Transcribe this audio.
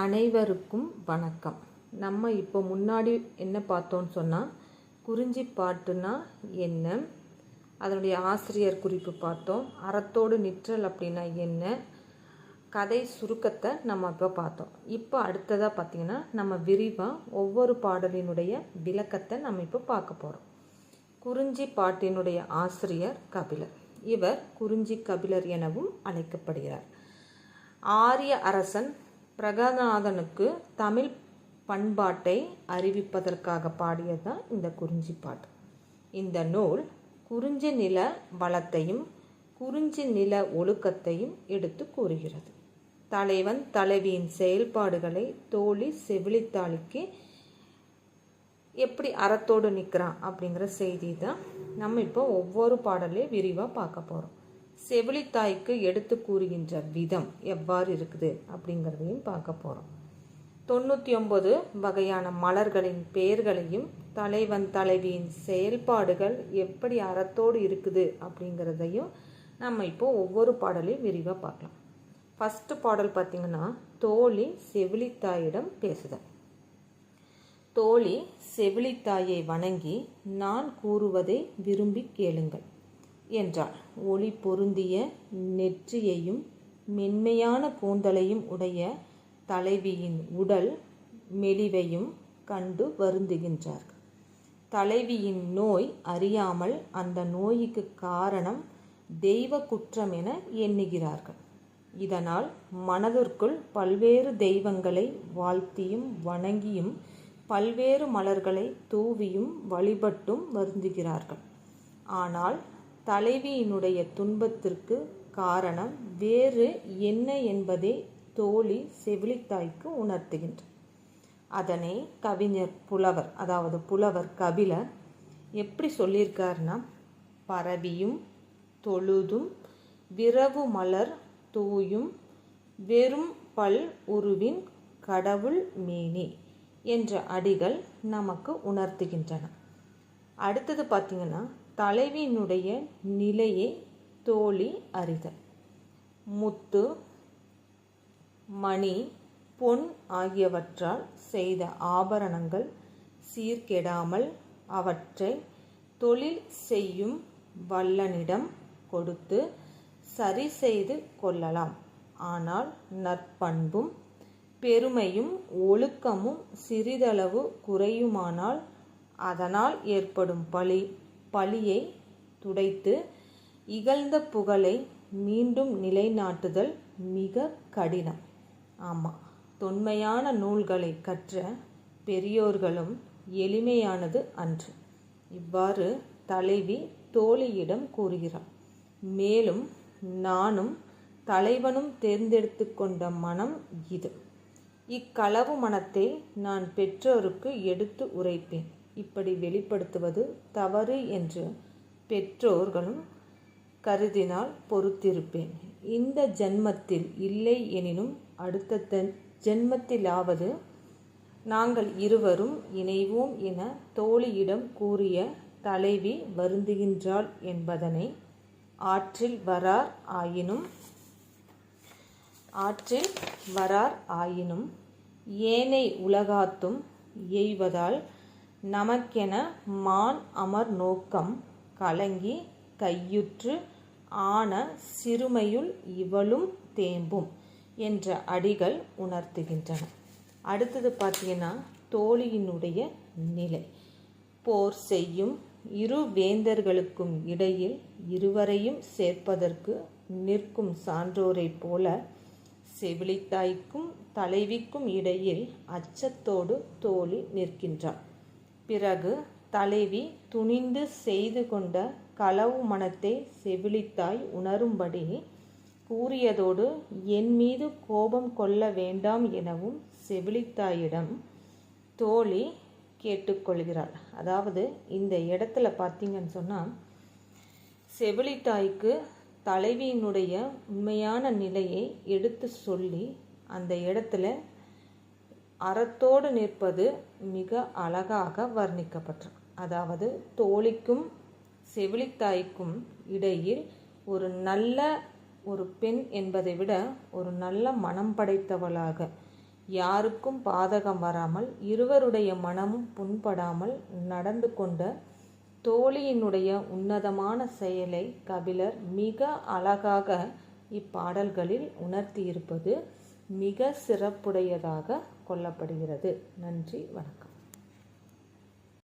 அனைவருக்கும் வணக்கம். நம்ம இப்போ முன்னாடி என்ன பார்த்தோன்னு சொன்னால் குறிஞ்சி பாட்டுனா என்ன? அதனுடைய ஆசிரியர் குறிப்பு பார்த்தோம். அறத்தோடு நிற்றல் அப்படின்னா என்ன? கதை சுருக்கத்தை நம்ம இப்போ பார்த்தோம். இப்போ அடுத்ததாக பார்த்திங்கன்னா நம்ம விரிவாக ஒவ்வொரு பாடலினுடைய விளக்கத்தை நம்ம இப்போ பார்க்க போகிறோம் குறிஞ்சி பாட்டினுடைய ஆசிரியர் கபிலர். இவர் குறிஞ்சி கபிலர் எனவும் அழைக்கப்படுகிறார். ஆரிய அரசன் பிரகநாதனுக்கு தமிழ் பண்பாட்டை அறிவிப்பதற்காக பாடியது தான் இந்த குறிஞ்சி பாட்டு. இந்த நூல் குறிஞ்சி நில வளத்தையும் குறிஞ்சி நில ஒழுக்கத்தையும் எடுத்து கூறுகிறது. தலைவன் தலைவியின் செயல்பாடுகளை தோழி செவிலித்தாளிக்கு எப்படி அறத்தோடு நிற்கிறான் அப்படிங்கிற செய்தி தான் நம்ம இப்போ ஒவ்வொரு பாடலையும் விரிவாக பார்க்க போகிறோம் செவிலித்தாய்க்கு எடுத்து கூறுகின்ற விதம் எவ்வாறு இருக்குது அப்படிங்கிறதையும் பார்க்க போகிறோம் தொண்ணூற்றி ஒம்பது வகையான மலர்களின் பெயர்களையும் தலைவன் தலைவியின் செயல்பாடுகள் எப்படி அறத்தோடு இருக்குது அப்படிங்கிறதையும் நம்ம இப்போ ஒவ்வொரு பாடலையும் விரிவாக பார்க்கலாம். ஃபஸ்ட்டு பாடல் பார்த்திங்கன்னா தோழி செவிலித்தாயிடம் பேசுதல். தோழி செவிலித்தாயை வணங்கி நான் கூறுவதை விரும்பி கேளுங்கள். என்றாள். ஒளி பொருந்திய நெற்றியையும் மென்மையான கூந்தலையும் உடைய தலைவியின் உடல் மெலிவையும் கண்டு வருந்துகின்றார்கள் தலைவியின் நோய் அறியாமல் அந்த நோய்க்கு காரணம் தெய்வ குற்றம் என எண்ணுகிறார்கள். இதனால் மனதிற்குள் பல்வேறு தெய்வங்களை வாழ்த்தியும் வணங்கியும் பல்வேறு மலர்களை தூவியும் வழிபட்டும் வருந்துகிறார்கள். ஆனால் தலைவியினுடைய துன்பத்திற்கு காரணம் வேறு என்ன என்பதை தோழி செவிலித்தாய்க்கு உணர்த்துகின்றார் அதனை கவிஞர் புலவர் அதாவது புலவர் கபிலர் எப்படி சொல்லியிருக்காருன்னா பரவியும் தொழுதும் விரவு மலர் தூயும் வெறும் பல் உருவின் கடவுள் மேனி என்ற அடிகள் நமக்கு உணர்த்துகின்றன. அடுத்தது பார்த்திங்கன்னா தலைவியினுடைய நிலையை தோழி அறிதல். முத்து மணி பொன் ஆகியவற்றால் செய்த ஆபரணங்கள் சீர்கெடாமல் அவற்றை தொழில் செய்யும் வல்லனிடம் கொடுத்து சரி செய்து கொள்ளலாம். ஆனால் நற்பண்பும் பெருமையும் ஒழுக்கமும் சிறிதளவு குறையுமானால் அதனால் ஏற்படும் பழி பழியை துடைத்து இகழ்ந்த புகழை மீண்டும் நிலைநாட்டுதல் மிக கடினம். ஆமாம் தொன்மையான நூல்களை கற்ற பெரியோர்களும் எளிமையானது அன்று. இவ்வாறு தலைவி தோழியிடம் கூறுகிறார் மேலும் நானும் தலைவனும் தேர்ந்தெடுத்து கொண்ட மனம் இது. இக்களவு மனத்தை நான் பெற்றோருக்கு எடுத்து உரைப்பேன். இப்படி வெளிப்படுத்துவது தவறு என்று பெற்றோர்களும் கருதினால் பொறுத்திருப்பேன். இந்த ஜென்மத்தில் இல்லை எனினும் அடுத்த ஜென்மத்திலாவது நாங்கள் இருவரும் இணைவோம் என தோழியிடம் கூறிய தலைவி வருந்துகின்றாள் என்பதனை ஆற்றில் வரார் ஆயினும் ஆற்றில் வரார் ஆயினும் ஏனை உலகாத்தும் எய்வதால் நமக்கென மான் அமர் நோக்கம் கலங்கி கையுற்று ஆன சிறுமையுள் இவளும் தேம்பும் என்ற அடிகள் உணர்த்துகின்றன. அடுத்தது பார்த்தீங்கன்னா தோழியினுடைய நிலை. போர் செய்யும் இரு வேந்தர்களுக்கும் இடையில் இருவரையும் சேர்ப்பதற்கு நிற்கும் சான்றோரைப் போல செவிலித்தாய்க்கும் தலைவிக்கும் இடையில் அச்சத்தோடு தோழி நிற்கின்றார் பிறகு தலைவி துணிந்து செய்து கொண்ட களவு மனத்தை செவிலித்தாய் உணரும்படி கூறியதோடு என் மீது கோபம் கொள்ள வேண்டாம் எனவும் செவிலித்தாயிடம் தோழி கேட்டுக்கொள்கிறாள். அதாவது இந்த இடத்துல பார்த்தீங்கன்னு சொன்னால் செவிலித்தாய்க்கு தலைவியினுடைய உண்மையான நிலையை எடுத்து சொல்லி அந்த இடத்துல அறத்தோடு நிற்பது மிக அழகாக வர்ணிக்கப்பட்டிருக்கு அதாவது தோழிக்கும் செவிலித்தாய்க்கும் இடையில் ஒரு நல்ல ஒரு பெண் என்பதை விட ஒரு நல்ல மனம் படைத்தவளாக. யாருக்கும் பாதகம் வராமல் இருவருடைய மனமும் புண்படாமல் நடந்து கொண்ட தோழியினுடைய உன்னதமான செயலை கபிலர் மிக அழகாக இப்பாடல்களில் உணர்த்தியிருப்பது மிக சிறப்புடையதாக கொள்ளப்படுகிறது. நன்றி வணக்கம்.